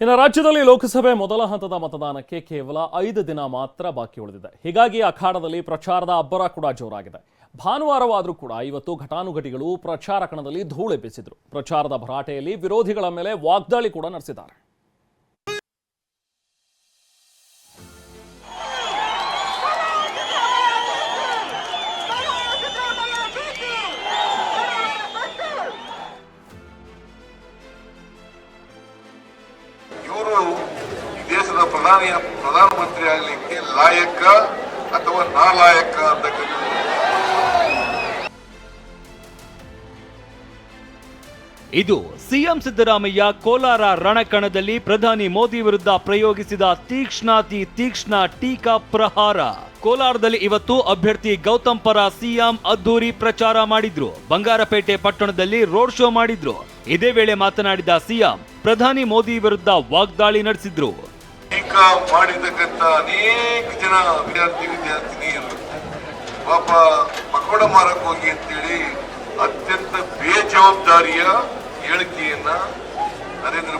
ಇನ್ನು ರಾಜ್ಯದಲ್ಲಿ ಲೋಕಸಭೆ ಮೊದಲ ಹಂತದ ಮತದಾನಕ್ಕೆ ಕೇವಲ ಐದು ದಿನ ಮಾತ್ರ ಬಾಕಿ ಉಳಿದಿದೆ. ಹೀಗಾಗಿ ಅಖಾಡದಲ್ಲಿ ಪ್ರಚಾರದ ಅಬ್ಬರ ಕೂಡ ಜೋರಾಗಿದೆ. ಭಾನುವಾರವಾದರೂ ಕೂಡ ಇವತ್ತು ಘಟಾನುಘಟಿಗಳು ಪ್ರಚಾರ ಕಣದಲ್ಲಿ ಧೂಳೆಬ್ಬಿಸಿದ್ರು. ಪ್ರಚಾರದ ಭರಾಟೆಯಲ್ಲಿ ವಿರೋಧಿಗಳ ಮೇಲೆ ವಾಗ್ದಾಳಿ ಕೂಡ ನಡೆಸಿದ್ದಾರೆ. ಇವರು ದೇಶದ ಪ್ರಧಾನಿ ಪ್ರಧಾನಮಂತ್ರಿ ಆಗಲಿಕ್ಕೆ ಲಾಯಕ ಅಥವಾ ನಾಲಾಯಕ ಅಂತ ಇದು ಸಿಎಂ ಸಿದ್ದರಾಮಯ್ಯ ಕೋಲಾರ ರಣಕಣದಲ್ಲಿ ಪ್ರಧಾನಿ ಮೋದಿ ವಿರುದ್ಧ ಪ್ರಯೋಗಿಸಿದ ತೀಕ್ಷ್ಣಾತಿ ತೀಕ್ಷ್ಣ ಟೀಕಾ ಪ್ರಹಾರ. ಕೋಲಾರದಲ್ಲಿ ಇವತ್ತು ಅಭ್ಯರ್ಥಿ ಗೌತಮ್ ಪರ ಸಿಎಂ ಅದ್ದೂರಿ ಪ್ರಚಾರ ಮಾಡಿದ್ರು. ಬಂಗಾರಪೇಟೆ ಪಟ್ಟಣದಲ್ಲಿ ರೋಡ್ ಶೋ ಮಾಡಿದ್ರು. ಇದೇ ವೇಳೆ ಮಾತನಾಡಿದ ಸಿಎಂ ಪ್ರಧಾನಿ ಮೋದಿ ವಿರುದ್ಧ ವಾಗ್ದಾಳಿ ನಡೆಸಿದ್ರು. ಮಾಡಿರ್ತಕ್ಕಂಥ ಅನೇಕ ಜನ ವಿದ್ಯಾರ್ಥಿ ವಿದ್ಯಾರ್ಥಿನಿಯರು ಪಾಪ ಪಕೋಡ ಮಾರಕ್ಕೆ ಹೋಗಿ ಅಂತೇಳಿ ಅತ್ಯಂತ ಬೇಜವಾಬ್ದಾರಿಯ ಹೇಳಿಕೆಯನ್ನ ನರೇಂದ್ರ